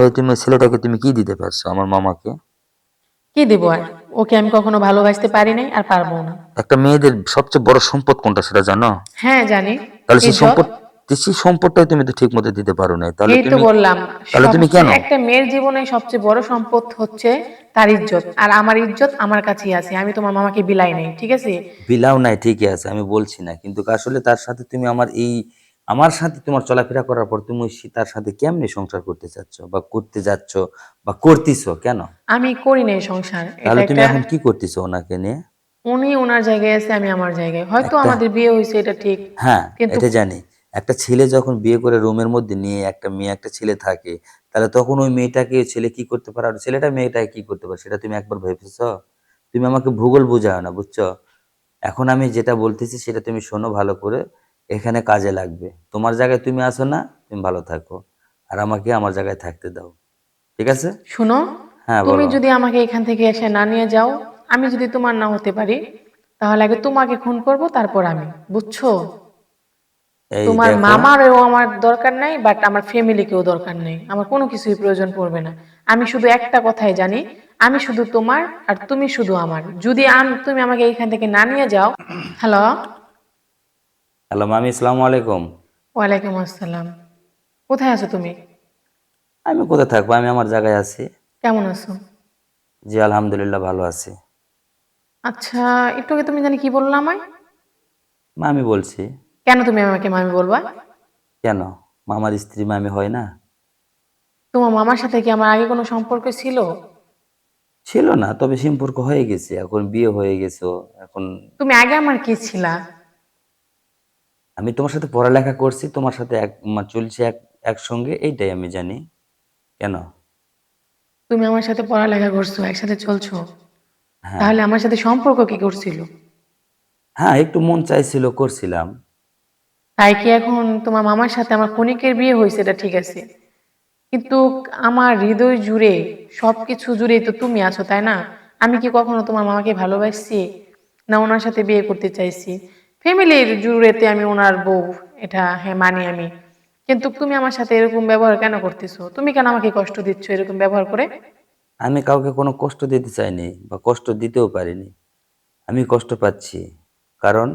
হয়ে তুমি ছেলেটাকে তুমি কি দিতে পারছ আমার মামাকে? কি দেবো আর? ওকে আমি কখনো ভালোবাসতে পারি নাই আর পারব না। একটা মেয়েদের সবচেয়ে বড় সম্পদ কোনটা সেটা জানো? হ্যাঁ জানি। তাহলে সেই সম্পদ সেই সম্পদটাই তুমি তো ঠিক মতো দিতে পারো না তাহলে তুমি বললাম তাহলে তুমি কেন? একটা মেয়ের জীবনে সবচেয়ে বড় সম্পদ হচ্ছে তার ইজ্জত। আর আমার ইজ্জত আমার কাছেই আছে আমি তোমার মামাকে বিলাই নাই ঠিক আছে? বিলাও নাই ঠিকই আছে আমি বলছি না। কিন্তু আসলে তার সাথে তুমি আমার এই আমার সাথে তোমার চলাফেরা করার পর তুমি ওই সে- তার সাথে কেমনে সংসার করতে চাচ্ছ? বা করতে যাচ্ছ? বা করতেছো কেন? আমি করি নাই সংসার। তাহলে তুমি এখন কি করতেছো ওনাকে নিয়ে? উনি ওনার জায়গায় আছে আমি আমার জায়গায়। হয়তো একটা- আমাদের বিয়ে হয়েছে এটা ঠিক। হ্যাঁ এটা জানি। একটা ছেলে যখন বিয়ে করে রুমের মধ্যে নিয়ে একটা মেয়ে একটা ছেলে থাকে তাহলে তখন ওই মেয়েটাকে ছেলে কি করতে পারে? আর ছেলেটা মেয়েটাকে কি করতে পারে? সেটা তুমি একবার ভেবেছ? তুমি আমাকে ভূগোল বোঝাও না বুঝছ? এখন আমি যেটা বলতেছি সেটা তুমি শোনো ভালো করে। এখানে কাজে লাগবে। তোমার জায়গায় তুমি আসো না তুমি ভালো থাকো। আর আমাকে আমার জায়গায় থাকতে দাও। ঠিক আছে? শুনো হ্যাঁ তুমি যদি আমাকে এখান থেকে এসে না নিয়ে যাও আমি যদি তোমার না হতে পারি তাহলে আগে তোমাকে খুন করব তারপর আমি। বুঝছ? তোমার মামারও আমার দরকার নাই বাট আমার ফ্যামিলিকেও দরকার নেই। আমার কোনো কিছুই প্রয়োজন পড়বে না। আমি শুধু একটা কথাই জানি আমি শুধু তোমার আর তুমি শুধু আমার। যদি আম- তুমি আমাকে এখান থেকে না নিয়ে যাও হ্যালো? হ্যালো মামি আসসালামু আলাইকুম। ওয়ালাইকুম আসসালাম। কোথায় আছো তুমি? আমি কোথায় থাকব? আমি আমার জায়গায় আছি। কেমন আছো? জি আলহামদুলিল্লাহ ভালো আছি। আচ্ছা একটু আগে তুমি জানি কি বললা আমায়? মামি বলছি। কেন তুমি আমাকে মামি বলবা? কেন? মামার স্ত্রী মামি হয় না? তোমার মামার সাথে কি আমার আগে কোনো সম্পর্ক ছিল? ছিল না তবে সম্পর্ক হয়ে গেছে। এখন বিয়ে হয়ে গেছে এখন তুমি আগে আমার কি ছিলা? আমি তোমার সাথে পড়ালেখা করছি তোমার সাথে এক চলছে এক একসঙ্গে এইটাই আমি জানি। কেন? তুমি আমার সাথে পড়ালেখা করছ একসাথে চলছো। হ্যাঁ। তাহলে আমার সাথে সম্পর্ক কি করছিল? হ্যাঁ একটু মন চাইছিল করছিলাম। তাই কি এখন তোমার মামার সাথে আমার ক্ষণিকের বিয়ে হয়েছে এটা ঠিক আছে। কিন্তু আমার হৃদয় জুড়ে সবকিছু জুড়ে তো তুমি আছো তাই না? আমি কি কখনো তোমার মামাকে ভালোবাসছি না ওনার সাথে বিয়ে করতে চাইছি? ফ্যামিলির জুড়েতে আমি ওনার বউ এটা হ্যাঁ মানি আমি। কিন্তু তুমি আমার সাথে এরকম ব্যবহার কেন করতেছো? তুমি কেন আমাকে কষ্ট দিচ্ছ এরকম ব্যবহার করে? আমি কাউকে কোনো কষ্ট দিতে চাইনি বা কষ্ট দিতেও পারিনি। আমি কষ্ট পাচ্ছি। কারণ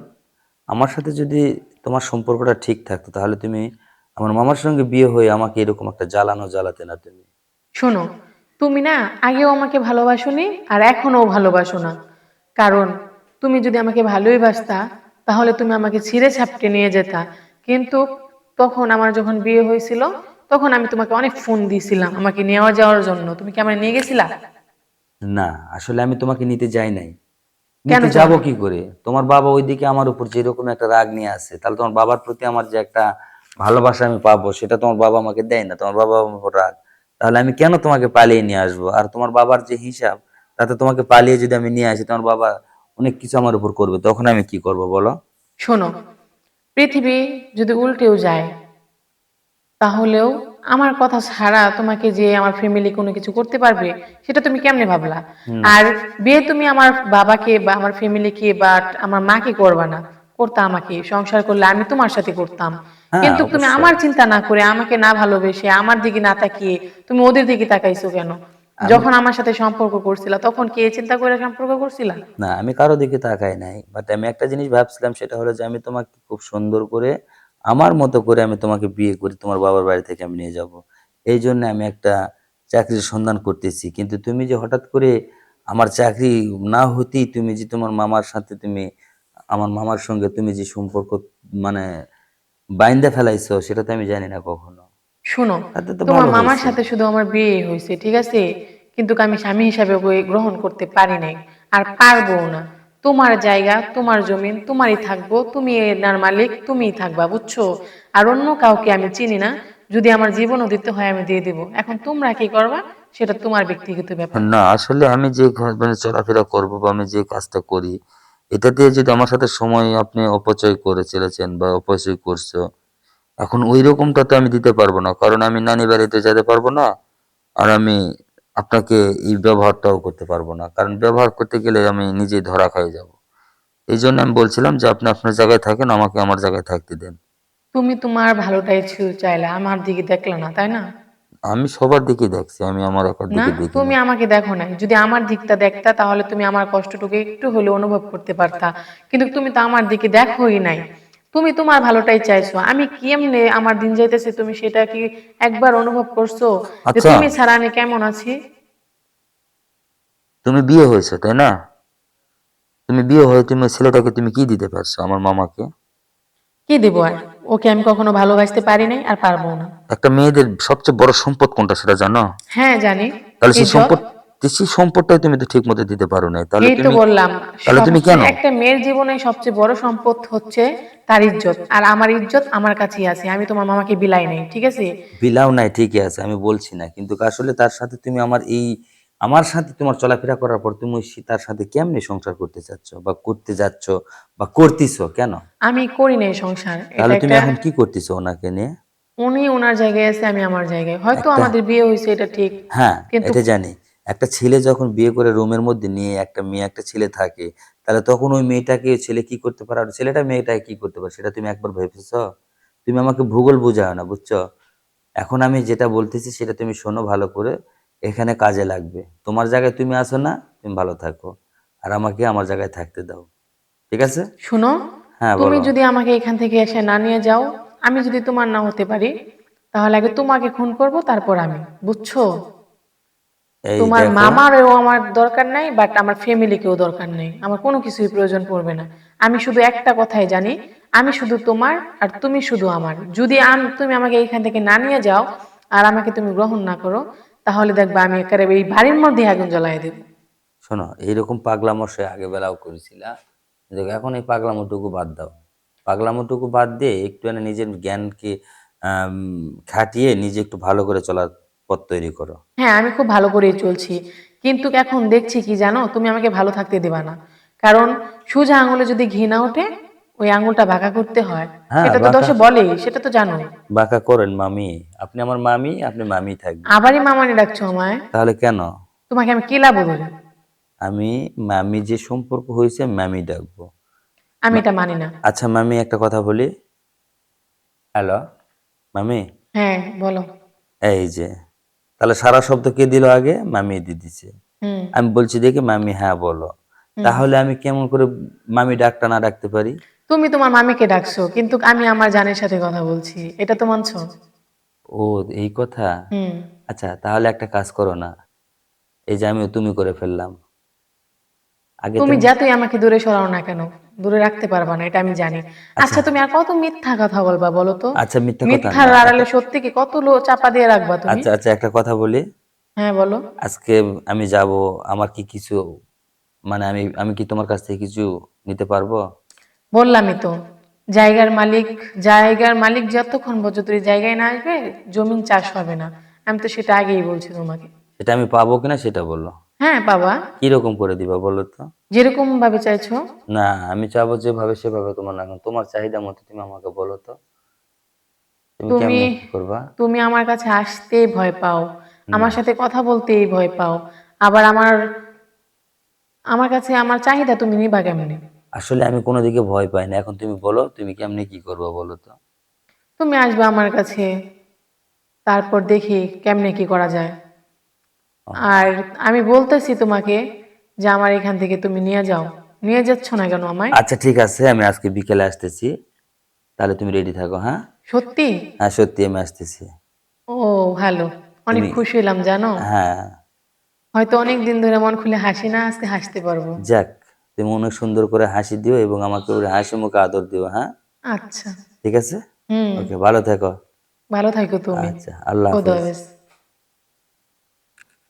আমার সাথে যদি তোমার সম্পর্কটা ঠিক থাকতো তাহলে তুমি আমার মামার সঙ্গে বিয়ে হয়ে আমাকে এরকম একটা জ্বালানো জ্বালাতে না তুমি। শোনো তুমি না আগেও আমাকে ভালোবাসোনি আর এখনও ভালোবাসো না। কারণ তুমি যদি আমাকে ভালোই বাসতা তাহলে তুমি আমাকে ছিঁড়ে ছাপটে নিয়ে যেতা। কিন্তু তখন আমার যখন বিয়ে হয়েছিল তখন আমি তোমাকে অনেক ফোন দিয়েছিলাম আমাকে নেওয়া যাওয়ার জন্য। তুমি কি আমার নিয়ে গেছিলা? না আসলে আমি তোমাকে নিতে যাই নাই। নিতে যাব কি করে? তোমার বাবা ওইদিকে আমার উপর যেরকম একটা রাগ নিয়ে আসে তাহলে তোমার বাবার প্রতি আমার যে একটা ভালোবাসা আমি পাবো সেটা তোমার বাবা আমাকে দেয় না তোমার বাবা আমার উপর রাগ। তাহলে আমি কেন তোমাকে পালিয়ে নিয়ে আসব? আর তোমার বাবার যে হিসাব তাতে তোমাকে পালিয়ে যদি আমি নিয়ে আসি তোমার বাবা অনেক কিছু আমার উপর করবে তখন আমি কি করব বলো? শোনো পৃথিবী যদি উল্টেও যায় তাহলেও আমার কথা ছাড়া তোমাকে যে আমার ফ্যামিলি কোনো কিছু করতে পারবে সেটা তুমি কেমনে ভাবলা? আর বিয়ে তুমি আমার বাবাকে বা আমার ফ্যামিলিকে বা আমার মাকে করবা না। করতা আমাকে সংসার করলে আমি তোমার সাথে করতাম। হ্যাঁ, কিন্তু তুমি আমার চিন্তা না করে আমাকে না ভালোবেসে আমার দিকে না তাকিয়ে তুমি ওদের দিকে তাকাইছো কেন? যখন আমার সাথে সম্পর্ক করছিলা তখন কি চিন্তা করে সম্পর্ক করছিলা? না আমি কারও দিকে তাকাই নাই। বাট আমি একটা জিনিস ভাবছিলাম সেটা হলো যে আমি তোমাকে খুব সুন্দর করে আমার মতো করে আমি তোমাকে বিয়ে করি তোমার বাবার বাড়ি থেকে আমি নিয়ে যাব। এই জন্য আমি একটা চাকরির সন্ধান করতেছি। কিন্তু তুমি যে হঠাৎ করে আমার চাকরি না হতেই তুমি যে তোমার মামার সাথে তুমি আমার মামার সঙ্গে তুমি যে সম্পর্ক মানে বাইন্দা ফেলাইছো সেটা তো আমি জানি না কখনো। শোনো তোমার মামার সাথে শুধু আমার বিয়ে হয়েছে ঠিক আছে? কিন্তু আমি স্বামী হিসাবে গ্রহণ করতে পারি নাই। আর পারব না। তোমার জায়গা, তোমার জমিন তোমারই থাকব, তুমি এর মালিক, তুমিই থাকবা, বুঝছ? আর অন্য কাউকে আমি চিনি না। যদি আমার জীবনও দিতে হয়, আমি দিয়ে দিব। এখন তোমরা কি করবা? সেটা তোমার ব্যক্তিগত ব্যাপার। না, আসলে আমি যে মানে চলাফেরা করব বা আমি যে কাজটা করি, এটা দিয়ে যদি আমার সাথে সময় আপনি অপচয় করে চলেছেন বা অপচয় করছ, এখন ওই রকমটা তো আমি দিতে পারব না। কারণ আমি নানি বাড়িতে যেতে পারব না। আর আমি আপনাকে এই ব্যবহারটাও করতে পারব না। কারণ ব্যবহার করতে গেলে আমি নিজেই ধরা খাই যাব। এই জন্য আমি বলছিলাম যে আপনি আপনার জায়গায় থাকেন আমাকে আমার জায়গায় থাকতে দেন। তুমি তোমার ভালোটাই চাইলে আমার দিকে দেখলে না তাই না? আমি সবার দিকে দেখছি আমি আমার একার না দিকে দেখি তুমি আমাকে দেখো নাই। যদি আমার দিকটা দেখতা তাহলে তুমি আমার কষ্টটুকু একটু হলেও অনুভব করতে পারতা। কিন্তু তুমি তো আমার দিকে দেখোই নাই। তুমি তোমার ভালোটাই চাইছো। আমি কেমনে আমার দিন যাইতেছে তুমি সেটা কি একবার অনুভব করছ? যে আচ্ছা। তুমি ছাড়া আমি কেমন আছি? তুমি বিয়ে হয়েছে তাই না? তুমি বিয়ে হয়ে তুমি ছেলেটাকে তুমি কি দিতে পারছ আমার মামাকে? কি দেবো আর? ওকে আমি কখনো ভালোবাসতে পারি নাই আর পারব না। একটা মেয়েদের সবচেয়ে বড় সম্পদ কোনটা সেটা জানো? হ্যাঁ জানি। তাহলে সেই সম্পদ সেই সম্পদটাই তুমি তো ঠিক মতো দিতে পারো না তাহলে তো তুমি বললাম তাহলে তুমি কেন? একটা মেয়ের জীবনে সবচেয়ে বড় সম্পদ হচ্ছে তার ইজ্জত আর আমার ইজ্জত আমার কাছেই আছে আমি তোমার মামাকে বিলাই নাই ঠিক আছে? বিলাও নাই ঠিকই আছে আমি বলছি না কিন্তু আসলে তার সাথে তুমি আমার এই আমার সাথে তোমার চলাফেরা করার পর তুমি তার সাথে কেমনে সংসার করতে চাচ্ছ বা করতে যাচ্ছ বা করতেছো কেন? আমি করি নাই সংসার তাহলে তুমি এখন কি করতেছো ওনাকে নিয়ে? উনি ওনার জায়গায় আছে আমি আমার জায়গায় হয়তো আমাদের বিয়ে হয়েছে এটা ঠিক হ্যাঁ এটা জানি। একটা ছেলে যখন বিয়ে করে রুমের মধ্যে নিয়ে একটা মেয়ে একটা ছেলে থাকে তাহলে তখন ওই মেয়েটাকে ছেলে কি করতে পারে? আর ছেলেটা মেয়েটাকে কি করতে পারে? সেটা তুমি একবার ভেবেছো? তুমি আমাকে ভূগোল বুঝাও না বুঝছ? এখন আমি যেটা বলতেছি সেটা তুমি শোনো ভালো করে এখানে কাজে লাগবে। তোমার জায়গায় তুমি আসো না তুমি ভালো থাকো। আর আমাকে আমার জায়গায় থাকতে দাও। ঠিক আছে? শুনো হ্যাঁ তুমি যদি আমাকে এখান থেকে এসে না নিয়ে যাও আমি যদি তোমার না হতে পারি তাহলে আগে তোমাকে খুন করব তারপর আমি। বুঝছ? তোমার মামারও আমার দরকার নাই বাট আমার ফ্যামিলিকেও দরকার নেই। আমার কোনো কিছুই প্রয়োজন পড়বে না। আমি শুধু একটা কথাই জানি আমি শুধু তোমার আর তুমি শুধু আমার। যদি তুমি আমাকে এইখান থেকে না নিয়ে যাও আর আমাকে তুমি গ্রহণ না করো তাহলে দেখবা আমি একেবারে এই বাড়ির মধ্যে আগুন জ্বলাই দেবো। শোনো এইরকম পাগলামো সে আগে বেলাও করেছিলা। দেখো এখন এই পাগলামোটুকু বাদ দাও। পাগলামোটুকু বাদ দিয়ে একটু নিজের জ্ঞানকে খাটিয়ে নিজে একটু ভালো করে চলার পথ তৈরি করো। হ্যাঁ আমি খুব ভালো করেই চলছি। কিন্তু এখন দেখছি কি জানো তুমি আমাকে ভালো থাকতে দিবা না। কারণ সোজা আঙুলে যদি ঘি না ওঠে ওই আঙুলটা বাঁকা করতে হয়। হ্যাঁ, সেটা তো বাঁকা- দশে বলে সেটা তো জানো বাঁকা করেন মামি। আপনি আমার মামি আপনি মামি থাকবেন। আবারই মামানি ডাকছো আমায়? তাহলে কেন? তোমাকে আমি কি লাভ বলি আমি মামি যে সম্পর্ক হয়েছে মামি ডাকবো। আমি এটা মানি না। আচ্ছা মামি একটা কথা বলি। হ্যালো মামি? হ্যাঁ বলো। এই যে তাহলে সারা শব্দ কে দিল আগে? মামি দিয়ে দিছে। আমি বলছি দেখি মামি হ্যাঁ বলো। তাহলে আমি কেমন করে মামি ডাকটা না ডাকতে পারি? তুমি তোমার মামিকে ডাকছো কিন্তু আমি আমার জানের সাথে কথা বলছি। এটা তো মানছো? ও এই কথা? আচ্ছা তাহলে একটা কাজ করো না। এই যে আমি তুমি করে ফেললাম। আগে তুমি যতই আমাকে দূরে সরাও না কেন। দূরে রাখতে পারবা না এটা আমি জানি। আচ্ছা। তুমি আর কত মিথ্যা কথা বলবা বলো তো? আচ্ছা মিথ্যা কথা মিথ্যার আড়ালে সত্যি কি? কত লো চাপা দিয়ে রাখবা তুমি? আচ্ছা আচ্ছা একটা কথা বলি। হ্যাঁ বলো। আজকে আমি যাব আমার কি কিছু মানে আমি আমি কি তোমার কাছ থেকে কিছু নিতে পারব? বললামই তো জায়গার মালিক জায়গার মালিক যতক্ষণ পর্যন্ত এই জায়গায় না আসবে জমিন চাষ হবে না। আমি তো সেটা আগেই বলছি তোমাকে। সেটা আমি পাবো কিনা সেটা বলো। হ্যাঁ বাবা। কীরকম করে দিবা বলো তো? যেরকম ভাবে চাইছো। না আমি চাবো যেভাবে সেভাবে তোমার না তোমার চাহিদা মতো তুমি আমাকে বলো তো। তুমি তুমি- করবা? তুমি আমার কাছে আসতেই ভয় পাও। আমার সাথে কথা বলতেই ভয় পাও। আবার আমার আমার কাছে আমার চাহিদা তুমি নিবা কেমনে? আসলে আমি কোনো দিকে ভয় পাই না। এখন তুমি বলো তুমি কেমনে কি করবা বলো তো? তুমি আসবে আমার কাছে। তারপর দেখি কেমনে কি করা যায়। আর আমি বলতেছি তোমাকে যে আমার এখান থেকে তুমি নিয়ে যাও। নিয়ে যাচ্ছ না কেন আমায়? আচ্ছা ঠিক আছে আমি আজকে বিকেলে আসতেছি। তাহলে তুমি রেডি থাকো হ্যাঁ? সত্যি? হ্যাঁ সত্যি আমি আসতেছি। ও ভালো। অনেক খুশি হলাম জানো? হ্যাঁ। হয়তো অনেক দিন ধরে মন খুলে হাসি না আজকে হাসতে পারব। যাক তুমি অনেক সুন্দর করে হাসি দিও এবং আমাকে ওই হাসি মুখে আদর দিও হ্যাঁ? আচ্ছা। ঠিক আছে? হুম। ওকে ভালো থেকো। ভালো থাকো তুমি। আচ্ছা আল্লাহ হাফেজ।